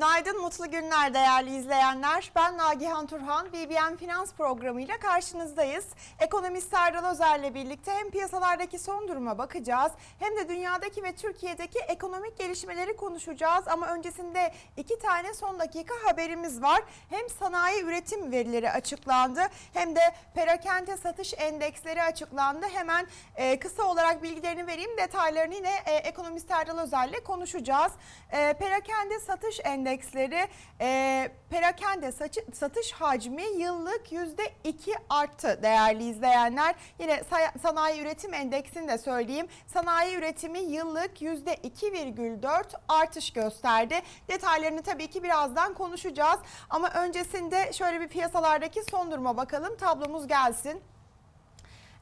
Günaydın, mutlu günler değerli izleyenler. Ben Nagihan Turhan, BBM Finans Programı ile karşınızdayız. Ekonomist Serdal Özer'le birlikte hem piyasalardaki son duruma bakacağız hem de dünyadaki ve Türkiye'deki ekonomik gelişmeleri konuşacağız. Ama öncesinde iki tane son dakika haberimiz var. Hem sanayi üretim verileri açıklandı hem de perakende satış endeksleri açıklandı. Hemen e, kısa olarak bilgilerini vereyim. Detaylarını yine e, Ekonomist Serdal Özer'le konuşacağız. E, perakende satış endeksleri e, perakende saçı- satış hacmi yıllık yüzde iki arttı değerli izleyenler. Yine sanayi üretim endeksini de söyleyeyim. Sanayi üretimi yıllık yüzde 2,4 artış gösterdi. Detaylarını tabii ki birazdan konuşacağız. Ama öncesinde şöyle bir piyasalardaki son duruma bakalım. Tablomuz gelsin.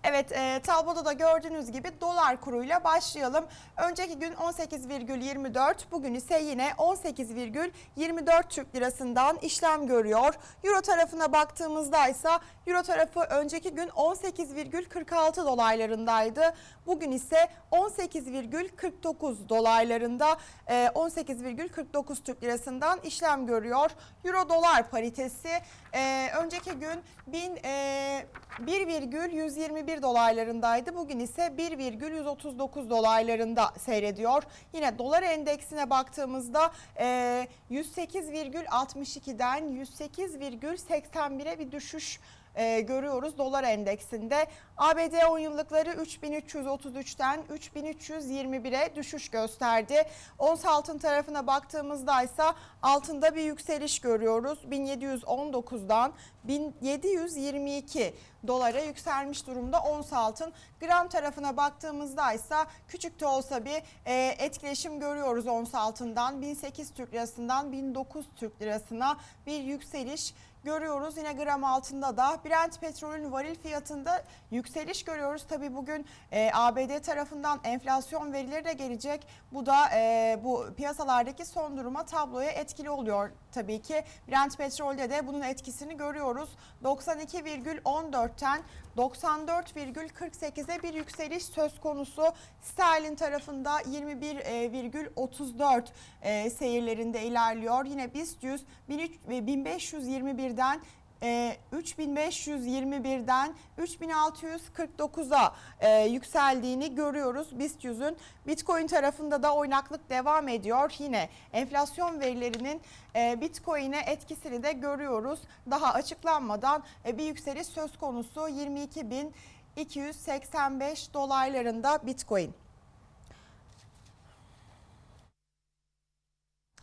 Evet e, tabloda da gördüğünüz gibi dolar kuruyla başlayalım. Önceki gün 18,24 bugün ise yine 18,24 Türk lirasından işlem görüyor. Euro tarafına baktığımızda ise Euro tarafı önceki gün 18,46 dolaylarındaydı. Bugün ise 18,49 dolaylarında e, 18,49 Türk lirasından işlem görüyor. Euro dolar paritesi e, önceki gün 1000 e, 1,121 dolaylarındaydı. Bugün ise 1,139 dolaylarında seyrediyor. Yine dolar endeksine baktığımızda e, 108,62'den 108,81'e bir düşüş e, görüyoruz dolar endeksinde. ABD 10 yıllıkları 3333'ten 3321'e düşüş gösterdi. Ons altın tarafına baktığımızda ise altında bir yükseliş görüyoruz. 1719'dan 1722 dolara yükselmiş durumda ons altın. Gram tarafına baktığımızda ise küçük de olsa bir e, etkileşim görüyoruz ons altından. 1008 Türk lirasından 1009 Türk lirasına bir yükseliş görüyoruz. Yine gram altında da Brent petrolün varil fiyatında yükseliş görüyoruz. Tabii bugün e, ABD tarafından enflasyon verileri de gelecek. Bu da e, bu piyasalardaki son duruma tabloya etkili oluyor tabii ki. Brent petrolde de bunun etkisini görüyoruz. 92,14'ten 94,48'e bir yükseliş söz konusu. Sterlin tarafında 21,34 e, seyirlerinde ilerliyor. Yine BIST 100 1521'den e, 3521'den 3649'a e, yükseldiğini görüyoruz BIST 100'ün. Bitcoin tarafında da oynaklık devam ediyor. Yine enflasyon verilerinin e, Bitcoin'e etkisini de görüyoruz. Daha açıklanmadan e, bir yükseliş söz konusu 22.285 dolaylarında Bitcoin.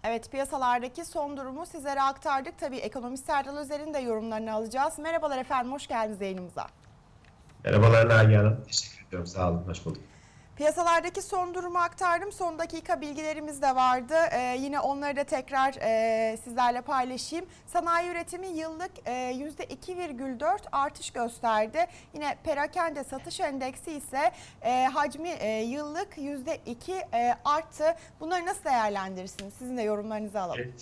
Evet piyasalardaki son durumu sizlere aktardık. Tabii ekonomist Serdal Özer'in de yorumlarını alacağız. Merhabalar efendim, hoş geldiniz yayınımıza. Merhabalar Nagihan Hanım. Teşekkür ediyorum. Sağ olun. Hoş bulduk. Piyasalardaki son durumu aktardım. Son dakika bilgilerimiz de vardı. Ee, yine onları da tekrar e, sizlerle paylaşayım. Sanayi üretimi yıllık e, %2,4 artış gösterdi. Yine perakende satış endeksi ise e, hacmi e, yıllık %2 e, arttı. Bunları nasıl değerlendirirsiniz? Sizin de yorumlarınızı alalım.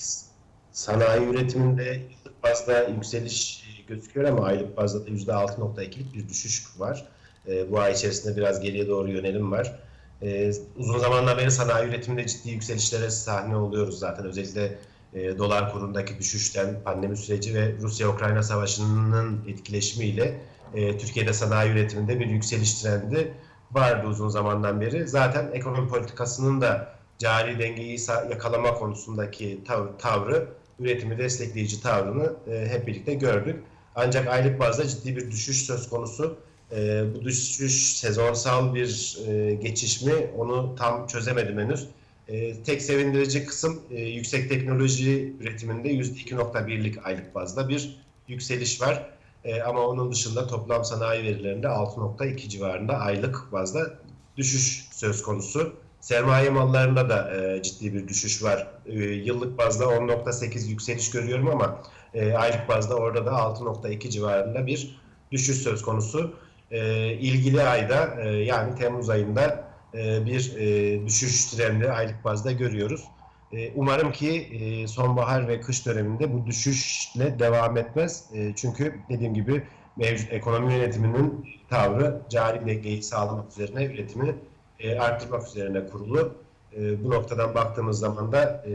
Sanayi üretiminde yıllık bazda yükseliş gözüküyor ama aylık bazda da %6.2'lik bir düşüş var. E, bu ay içerisinde biraz geriye doğru yönelim var. E, uzun zamandan beri sanayi üretiminde ciddi yükselişlere sahne oluyoruz zaten. Özellikle e, dolar kurundaki düşüşten, pandemi süreci ve Rusya-Ukrayna savaşının etkileşimiyle e, Türkiye'de sanayi üretiminde bir yükseliş trendi vardı uzun zamandan beri. Zaten ekonomi politikasının da cari dengeyi yakalama konusundaki tav- tavrı, üretimi destekleyici tavrını e, hep birlikte gördük. Ancak aylık bazda ciddi bir düşüş söz konusu. E, bu düşüş sezonsal bir e, geçiş mi onu tam çözemedim henüz. E, tek sevindirici kısım e, yüksek teknoloji üretiminde %2.1'lik aylık bazda bir yükseliş var. E, ama onun dışında toplam sanayi verilerinde 6.2 civarında aylık bazda düşüş söz konusu. Sermaye mallarında da e, ciddi bir düşüş var. E, yıllık bazda 10.8 yükseliş görüyorum ama e, aylık bazda orada da 6.2 civarında bir düşüş söz konusu. E, ilgili ayda e, yani Temmuz ayında e, bir e, düşüş trendi aylık bazda görüyoruz. E, umarım ki e, sonbahar ve kış döneminde bu düşüşle devam etmez. E, çünkü dediğim gibi mevcut ekonomi yönetiminin tavrı cari dengeyi sağlamak üzerine üretimi e, arttırmak üzerine kurulu. E, bu noktadan baktığımız zaman da e,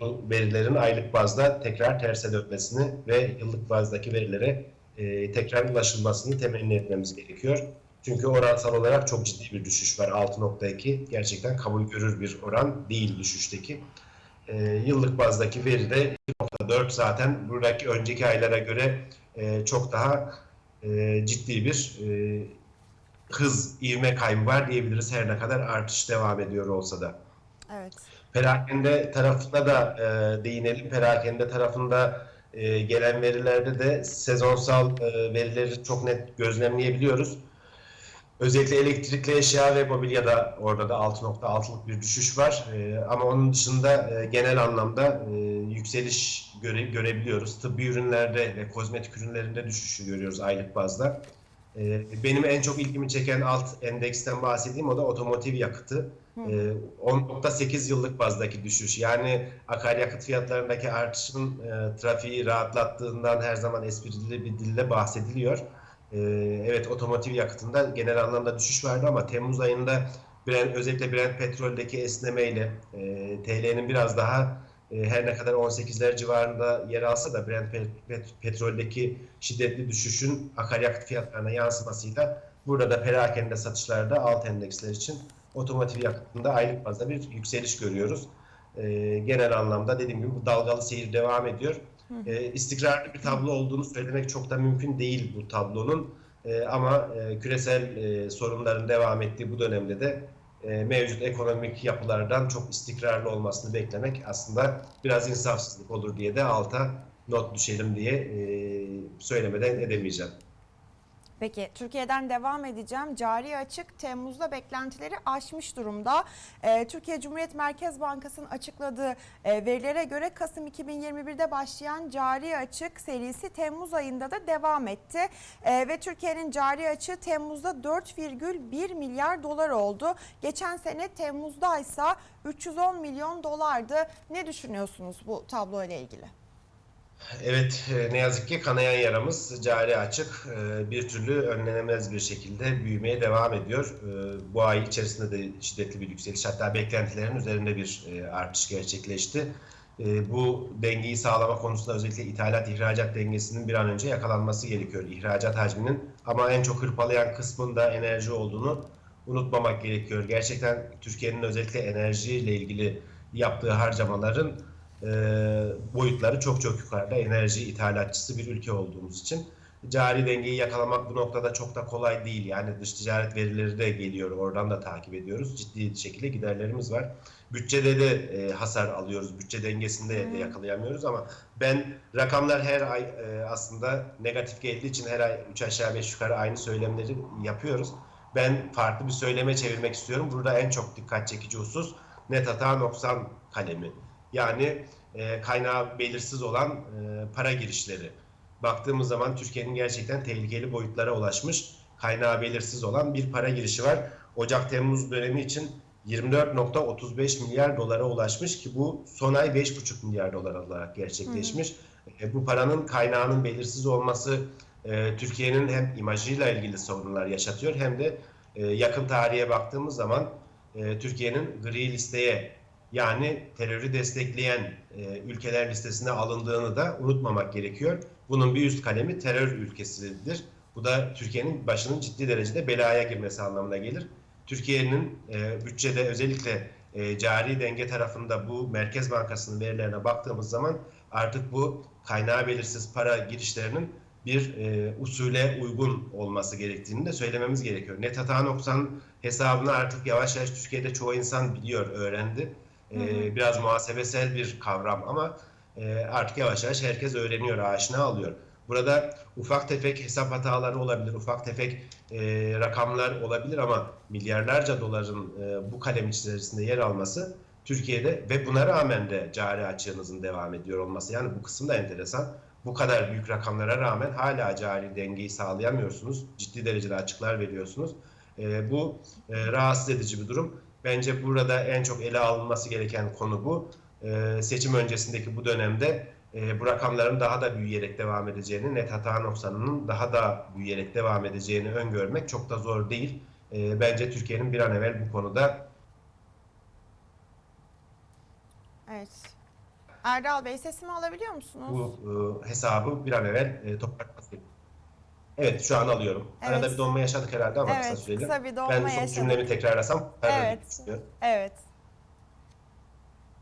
bu verilerin aylık bazda tekrar terse dönmesini ve yıllık bazdaki verilere e, tekrar ulaşılmasını temenni etmemiz gerekiyor. Çünkü oransal olarak çok ciddi bir düşüş var. 6.2 gerçekten kabul görür bir oran değil düşüşteki. E, yıllık bazdaki veri de 2.4 zaten buradaki önceki aylara göre e, çok daha e, ciddi bir e, hız, ivme kaybı var diyebiliriz her ne kadar artış devam ediyor olsa da. Evet. Perakende tarafına da e, değinelim. Perakende tarafında e, gelen verilerde de sezonsal e, verileri çok net gözlemleyebiliyoruz. Özellikle elektrikli eşya ve mobilyada orada da 6.6'lık bir düşüş var. E, ama onun dışında e, genel anlamda e, yükseliş göre, görebiliyoruz. Tıbbi ürünlerde ve kozmetik ürünlerinde düşüşü görüyoruz aylık bazda. E, benim en çok ilgimi çeken alt endeksten bahsedeyim o da otomotiv yakıtı. E, 10.8 yıllık bazdaki düşüş. Yani akaryakıt fiyatlarındaki artışın e, trafiği rahatlattığından her zaman esprili bir dille bahsediliyor. E, evet otomotiv yakıtında genel anlamda düşüş vardı ama Temmuz ayında Brent, özellikle Brent petroldeki esnemeyle e, TL'nin biraz daha e, her ne kadar 18'ler civarında yer alsa da Brent pet- pet- petroldeki şiddetli düşüşün akaryakıt fiyatlarına yansımasıyla burada da perakende satışlarda alt endeksler için otomotiv yakıtında aylık bazda bir yükseliş görüyoruz. E, genel anlamda dediğim gibi bu dalgalı seyir devam ediyor. E, istikrarlı bir tablo olduğunu söylemek çok da mümkün değil bu tablonun. E, ama e, küresel e, sorunların devam ettiği bu dönemde de e, mevcut ekonomik yapılardan çok istikrarlı olmasını beklemek aslında biraz insafsızlık olur diye de alta not düşelim diye e, söylemeden edemeyeceğim. Peki Türkiye'den devam edeceğim. Cari açık Temmuz'da beklentileri aşmış durumda. Ee, Türkiye Cumhuriyet Merkez Bankası'nın açıkladığı e, verilere göre Kasım 2021'de başlayan cari açık serisi Temmuz ayında da devam etti. Ee, ve Türkiye'nin cari açığı Temmuz'da 4,1 milyar dolar oldu. Geçen sene Temmuz'da ise 310 milyon dolardı. Ne düşünüyorsunuz bu tablo ile ilgili? Evet, e, ne yazık ki kanayan yaramız cari açık e, bir türlü önlenemez bir şekilde büyümeye devam ediyor. E, Bu ay içerisinde de şiddetli bir yükseliş hatta beklentilerin üzerinde bir artış gerçekleşti. Bu dengeyi sağlama konusunda özellikle ithalat-ihracat dengesinin bir an önce yakalanması gerekiyor ihracat hacminin. Ama en çok hırpalayan kısmın da enerji olduğunu unutmamak gerekiyor. Gerçekten Türkiye'nin özellikle enerjiyle ilgili yaptığı harcamaların e, boyutları çok çok yukarıda. Enerji ithalatçısı bir ülke olduğumuz için. Cari dengeyi yakalamak bu noktada çok da kolay değil. Yani dış ticaret verileri de geliyor. Oradan da takip ediyoruz. Ciddi şekilde giderlerimiz var. Bütçede de e, hasar alıyoruz. Bütçe dengesinde de yakalayamıyoruz ama ben rakamlar her ay e, aslında negatif geldiği için her ay 3 aşağı 5 yukarı aynı söylemleri yapıyoruz. Ben farklı bir söyleme çevirmek istiyorum. Burada en çok dikkat çekici husus net hata noksan kalemi. Yani e, kaynağı belirsiz olan e, para girişleri. Baktığımız zaman Türkiye'nin gerçekten tehlikeli boyutlara ulaşmış, kaynağı belirsiz olan bir para girişi var. Ocak-Temmuz dönemi için 24.35 milyar dolara ulaşmış ki bu son ay 5.5 milyar dolar olarak gerçekleşmiş. E, bu paranın kaynağının belirsiz olması e, Türkiye'nin hem imajıyla ilgili sorunlar yaşatıyor hem de e, yakın tarihe baktığımız zaman e, Türkiye'nin gri listeye yani terörü destekleyen e, ülkeler listesine alındığını da unutmamak gerekiyor. Bunun bir üst kalemi terör ülkesidir. Bu da Türkiye'nin başının ciddi derecede belaya girmesi anlamına gelir. Türkiye'nin e, bütçede özellikle e, cari denge tarafında bu Merkez Bankası'nın verilerine baktığımız zaman artık bu kaynağı belirsiz para girişlerinin bir e, usule uygun olması gerektiğini de söylememiz gerekiyor. Net hata noksan hesabını artık yavaş yavaş Türkiye'de çoğu insan biliyor, öğrendi. E, biraz muhasebesel bir kavram ama e, artık yavaş yavaş herkes öğreniyor, aşina alıyor. Burada ufak tefek hesap hataları olabilir, ufak tefek e, rakamlar olabilir ama milyarlarca doların e, bu kalem içerisinde yer alması Türkiye'de ve buna rağmen de cari açığınızın devam ediyor olması. Yani bu kısım da enteresan. Bu kadar büyük rakamlara rağmen hala cari dengeyi sağlayamıyorsunuz. Ciddi derecede açıklar veriyorsunuz. E, bu e, rahatsız edici bir durum. Bence burada en çok ele alınması gereken konu bu. E, seçim öncesindeki bu dönemde e, bu rakamların daha da büyüyerek devam edeceğini, net hata noksanının daha da büyüyerek devam edeceğini öngörmek çok da zor değil. E, bence Türkiye'nin bir an evvel bu konuda Evet. Erdal Bey sesimi alabiliyor musunuz? Bu e, hesabı bir an evvel e, toparlaması gerekiyor. Evet şu an alıyorum. Arada Evet. bir donma yaşadık herhalde ama kısa Evet, süreli. kısa bir donma ben son yaşadık. cümlemi tekrarlasam Evet. Evet.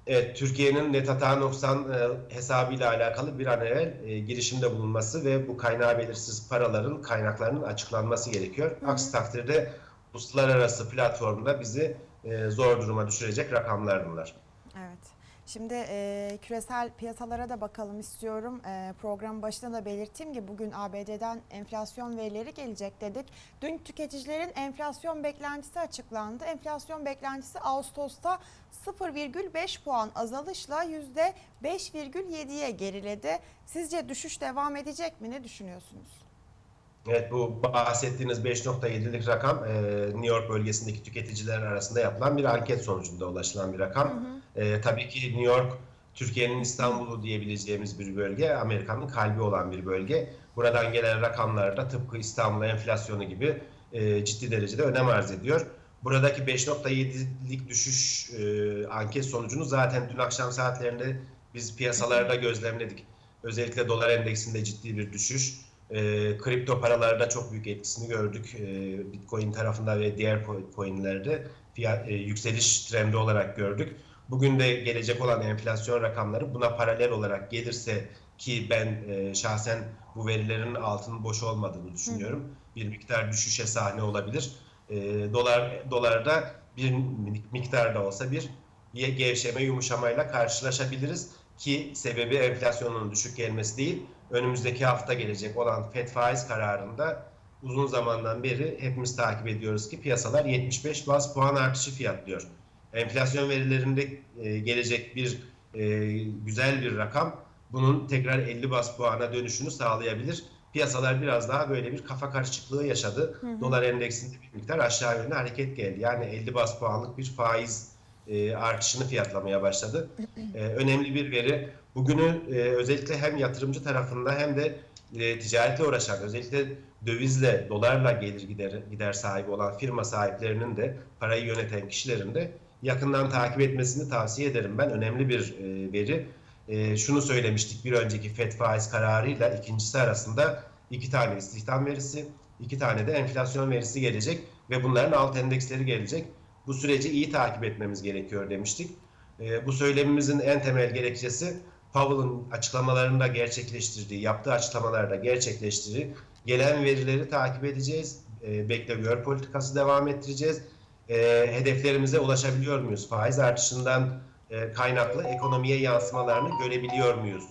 Evet, Türkiye'nin net hata noksan e, hesabıyla alakalı bir an evvel e, girişimde bulunması ve bu kaynağı belirsiz paraların kaynaklarının açıklanması gerekiyor. Hı hı. Aksi takdirde uluslararası platformda bizi e, zor duruma düşürecek rakamlar bunlar. Şimdi e, küresel piyasalara da bakalım istiyorum. E, program başında da belirttiğim gibi bugün ABD'den enflasyon verileri gelecek dedik. Dün tüketicilerin enflasyon beklentisi açıklandı. Enflasyon beklentisi Ağustos'ta 0,5 puan azalışla %5,7'ye geriledi. Sizce düşüş devam edecek mi? Ne düşünüyorsunuz? Evet bu bahsettiğiniz 5.7'lik rakam e, New York bölgesindeki tüketiciler arasında yapılan bir anket sonucunda ulaşılan bir rakam. E, tabii ki New York Türkiye'nin İstanbul'u diyebileceğimiz bir bölge, Amerika'nın kalbi olan bir bölge. Buradan gelen rakamlar da tıpkı İstanbul enflasyonu gibi e, ciddi derecede önem arz ediyor. Buradaki 5.7'lik düşüş e, anket sonucunu zaten dün akşam saatlerinde biz piyasalarda gözlemledik. Özellikle dolar endeksinde ciddi bir düşüş. E, kripto paralarda çok büyük etkisini gördük. E, Bitcoin tarafında ve diğer co- coinlerde fiyat, e, yükseliş trendi olarak gördük. Bugün de gelecek olan enflasyon rakamları buna paralel olarak gelirse ki ben e, şahsen bu verilerin altının boş olmadığını düşünüyorum. Bir miktar düşüşe sahne olabilir. E, dolar dolarda bir miktar da olsa bir gevşeme yumuşamayla karşılaşabiliriz ki sebebi enflasyonun düşük gelmesi değil. Önümüzdeki hafta gelecek olan FED faiz kararında uzun zamandan beri hepimiz takip ediyoruz ki piyasalar 75 bas puan artışı fiyatlıyor. Enflasyon verilerinde e, gelecek bir e, güzel bir rakam bunun tekrar 50 bas puana dönüşünü sağlayabilir. Piyasalar biraz daha böyle bir kafa karışıklığı yaşadı. Dolar endeksinde bir miktar aşağı yönlü hareket geldi. Yani 50 bas puanlık bir faiz e, artışını fiyatlamaya başladı. E, önemli bir veri. Bugünü e, özellikle hem yatırımcı tarafında hem de e, ticaretle uğraşan, özellikle dövizle, dolarla gelir gider, gider sahibi olan firma sahiplerinin de parayı yöneten kişilerin de yakından takip etmesini tavsiye ederim ben. Önemli bir e, veri. E, şunu söylemiştik bir önceki FED faiz kararıyla ikincisi arasında iki tane istihdam verisi, iki tane de enflasyon verisi gelecek ve bunların alt endeksleri gelecek. Bu süreci iyi takip etmemiz gerekiyor demiştik. E, bu söylemimizin en temel gerekçesi Powell'ın açıklamalarında gerçekleştirdiği, yaptığı açıklamalarda gerçekleştirdiği gelen verileri takip edeceğiz. E, bekle gör politikası devam ettireceğiz. E, hedeflerimize ulaşabiliyor muyuz? Faiz artışından e, kaynaklı ekonomiye yansımalarını görebiliyor muyuz?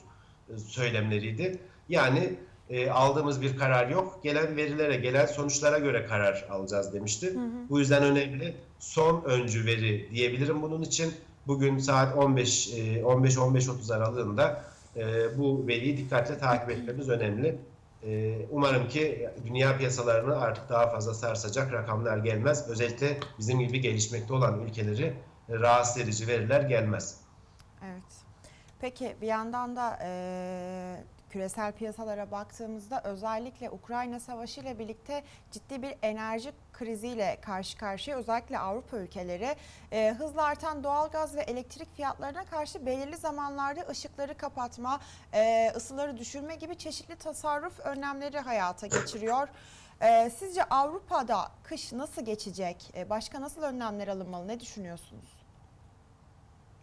E, söylemleriydi. Yani e, aldığımız bir karar yok. Gelen verilere, gelen sonuçlara göre karar alacağız demişti. Bu yüzden önemli. Son öncü veri diyebilirim bunun için. Bugün saat 15 e, 15-15.30 aralığında e, bu veriyi dikkatle takip etmemiz önemli. E, Umarım ki dünya piyasalarını artık daha fazla sarsacak rakamlar gelmez. Özellikle bizim gibi gelişmekte olan ülkeleri rahatsız edici veriler gelmez. Evet. Peki bir yandan da eee, küresel piyasalara baktığımızda özellikle Ukrayna Savaşı ile birlikte ciddi bir enerji kriziyle karşı karşıya özellikle Avrupa ülkeleri eee, hızla artan doğalgaz ve elektrik fiyatlarına karşı belirli zamanlarda ışıkları kapatma, eee, ısıları düşürme gibi çeşitli tasarruf önlemleri hayata geçiriyor. Eee, sizce Avrupa'da kış nasıl geçecek? Eee, başka nasıl önlemler alınmalı? Ne düşünüyorsunuz?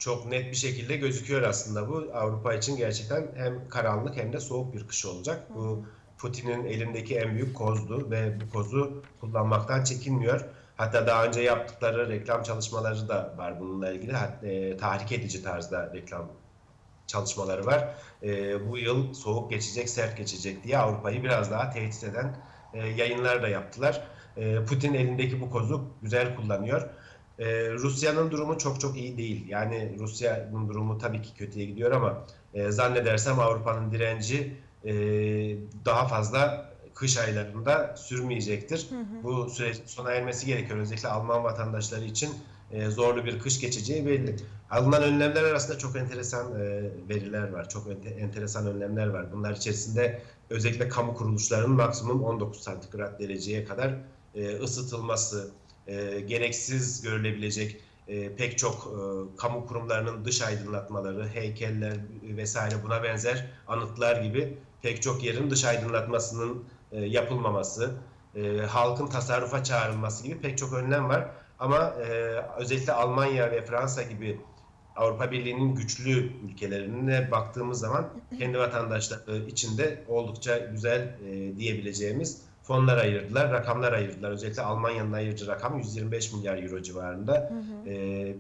Çok net bir şekilde gözüküyor aslında bu. Avrupa için gerçekten hem karanlık hem de soğuk bir kış olacak. Bu Putin'in elindeki en büyük kozdu ve bu kozu kullanmaktan çekinmiyor. Hatta daha önce yaptıkları reklam çalışmaları da var bununla ilgili. E, tahrik edici tarzda reklam çalışmaları var. E, bu yıl soğuk geçecek, sert geçecek diye Avrupa'yı biraz daha tehdit eden e, yayınlar da yaptılar. E, Putin elindeki bu kozu güzel kullanıyor. E, Rusya'nın durumu çok çok iyi değil. Yani Rusya'nın durumu tabii ki kötüye gidiyor ama e, zannedersem Avrupa'nın direnci e, daha fazla kış aylarında sürmeyecektir. Bu sürecin sona ermesi gerekiyor. Özellikle Alman vatandaşları için e, zorlu bir kış geçeceği belli. Alınan önlemler arasında çok enteresan e, veriler var. Çok ente- enteresan önlemler var. Bunlar içerisinde özellikle kamu kuruluşlarının maksimum 19 santigrat dereceye kadar e, ısıtılması, e, gereksiz görülebilecek e, pek çok e, kamu kurumlarının dış aydınlatmaları, heykeller vesaire buna benzer anıtlar gibi pek çok yerin dış aydınlatmasının e, yapılmaması, e, halkın tasarrufa çağrılması gibi pek çok önlem var. Ama e, özellikle Almanya ve Fransa gibi Avrupa Birliği'nin güçlü ülkelerine baktığımız zaman kendi vatandaşları içinde oldukça güzel e, diyebileceğimiz fonlar ayırdılar, rakamlar ayırdılar. Özellikle Almanya'nın ayırdığı rakam 125 milyar euro civarında. E,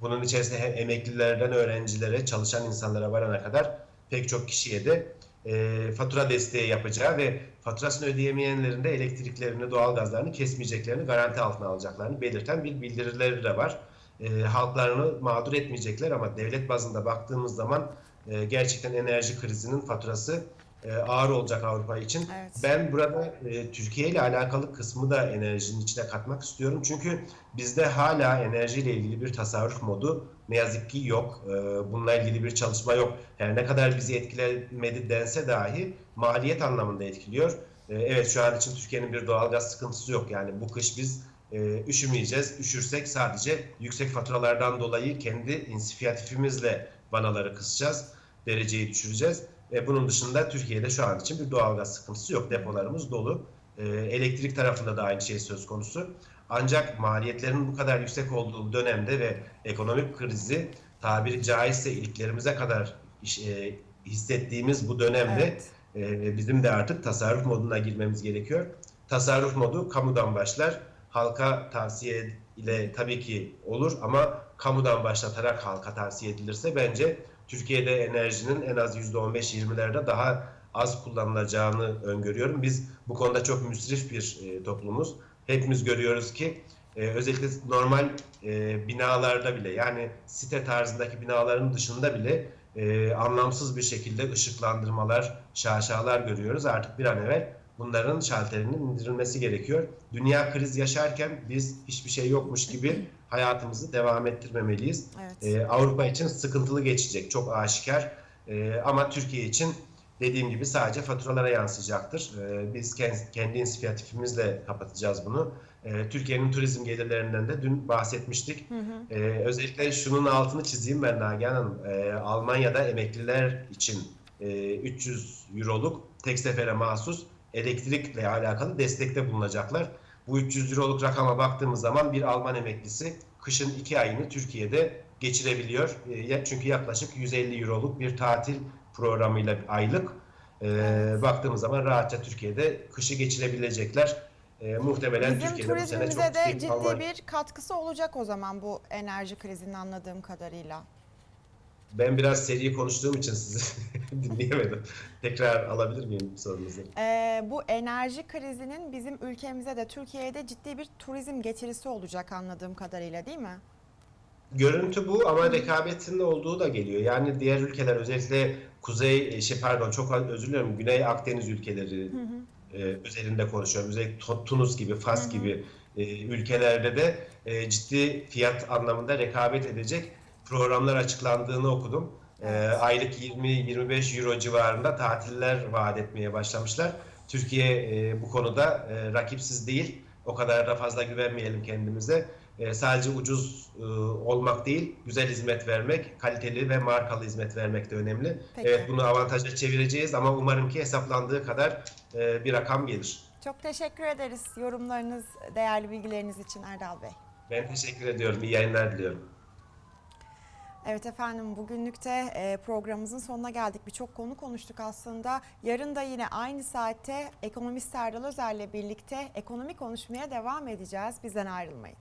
bunun içerisinde hem emeklilerden öğrencilere, çalışan insanlara varana kadar pek çok kişiye de e, fatura desteği yapacağı ve faturasını ödeyemeyenlerin de elektriklerini, doğalgazlarını kesmeyeceklerini garanti altına alacaklarını belirten bir bildirileri de var. E, halklarını mağdur etmeyecekler ama devlet bazında baktığımız zaman e, gerçekten enerji krizinin faturası e, ağır olacak Avrupa için. Evet. Ben burada e, Türkiye ile alakalı kısmı da enerjinin içine katmak istiyorum. Çünkü bizde hala enerjiyle ilgili bir tasarruf modu ne yazık ki yok. E, bununla ilgili bir çalışma yok. Her ne kadar bizi etkilemedi dense dahi maliyet anlamında etkiliyor. E, evet şu an için Türkiye'nin bir doğalgaz sıkıntısı yok. Yani bu kış biz e, üşümeyeceğiz. Üşürsek sadece yüksek faturalardan dolayı kendi inisiyatifimizle vanaları kısacağız. Dereceyi düşüreceğiz. E, bunun dışında Türkiye'de şu an için bir doğalgaz sıkıntısı yok. Depolarımız dolu. E, elektrik tarafında da aynı şey söz konusu. Ancak maliyetlerin bu kadar yüksek olduğu dönemde ve ekonomik krizi tabiri caizse iliklerimize kadar e, hissettiğimiz bu dönemde Evet. e, bizim de artık tasarruf moduna girmemiz gerekiyor. Tasarruf modu kamudan başlar. Halka tavsiye ile tabii ki olur ama kamudan başlatarak halka tavsiye edilirse bence Türkiye'de enerjinin en az %15-20'lerde daha az kullanılacağını öngörüyorum. Biz bu konuda çok müsrif bir e, toplumuz. Hepimiz görüyoruz ki e, özellikle normal e, binalarda bile yani site tarzındaki binaların dışında bile anlamsız bir şekilde ışıklandırmalar, şaşalar görüyoruz. Artık bir an evvel bunların şalterinin indirilmesi gerekiyor. Dünya kriz yaşarken biz hiçbir şey yokmuş gibi hayatımızı devam ettirmemeliyiz. Evet. Ee, Avrupa için sıkıntılı geçecek, çok aşikar. Ee, ama Türkiye için dediğim gibi sadece faturalara yansıyacaktır. Ee, biz kendi, kendi inisiyatifimizle kapatacağız bunu. Ee, Türkiye'nin turizm gelirlerinden de dün bahsetmiştik. Hı hı. Ee, özellikle şunun altını çizeyim ben Nagihan Hanım. Ee, Almanya'da emekliler için e, 300 euroluk tek sefere mahsus elektrikle alakalı destekte bulunacaklar. Bu 300 euroluk rakama baktığımız zaman bir Alman emeklisi kışın iki ayını Türkiye'de geçirebiliyor. E, ya- Çünkü yaklaşık 150 euroluk bir tatil programıyla aylık e, Evet. baktığımız zaman rahatça Türkiye'de kışı geçirebilecekler. E, muhtemelen Bizim Türkiye'de bu sene çok de keyif ciddi alma- bir katkısı olacak o zaman bu enerji krizinin anladığım kadarıyla. Ben biraz seri konuştuğum için sizi dinleyemedim. Tekrar alabilir miyim sorunuzu? Ee, bu enerji krizinin bizim ülkemize de Türkiye'de ciddi bir turizm getirisi olacak anladığım kadarıyla değil mi? Görüntü bu ama rekabetin olduğu da geliyor. Yani diğer ülkeler özellikle Kuzey, şey pardon çok özür diliyorum Güney Akdeniz ülkeleri e, özelinde konuşuyorum. Özellikle Tu- Tunus gibi, Fas gibi e, ülkelerde de e, ciddi fiyat anlamında rekabet edecek programlar açıklandığını okudum. E, aylık 20-25 euro civarında tatiller vaat etmeye başlamışlar. Türkiye e, bu konuda e, rakipsiz değil. O kadar da fazla güvenmeyelim kendimize. E, sadece ucuz e, olmak değil, güzel hizmet vermek, kaliteli ve markalı hizmet vermek de önemli. Peki. Evet bunu avantaja çevireceğiz ama umarım ki hesaplandığı kadar e, bir rakam gelir. Çok teşekkür ederiz yorumlarınız, değerli bilgileriniz için Erdal Bey. Ben teşekkür ediyorum. İyi yayınlar diliyorum. Evet efendim bugünlük de e, programımızın sonuna geldik. Birçok konu konuştuk aslında. Yarın da yine aynı saatte ekonomist Serdal Özer'le birlikte ekonomi konuşmaya devam edeceğiz. Bizden ayrılmayın.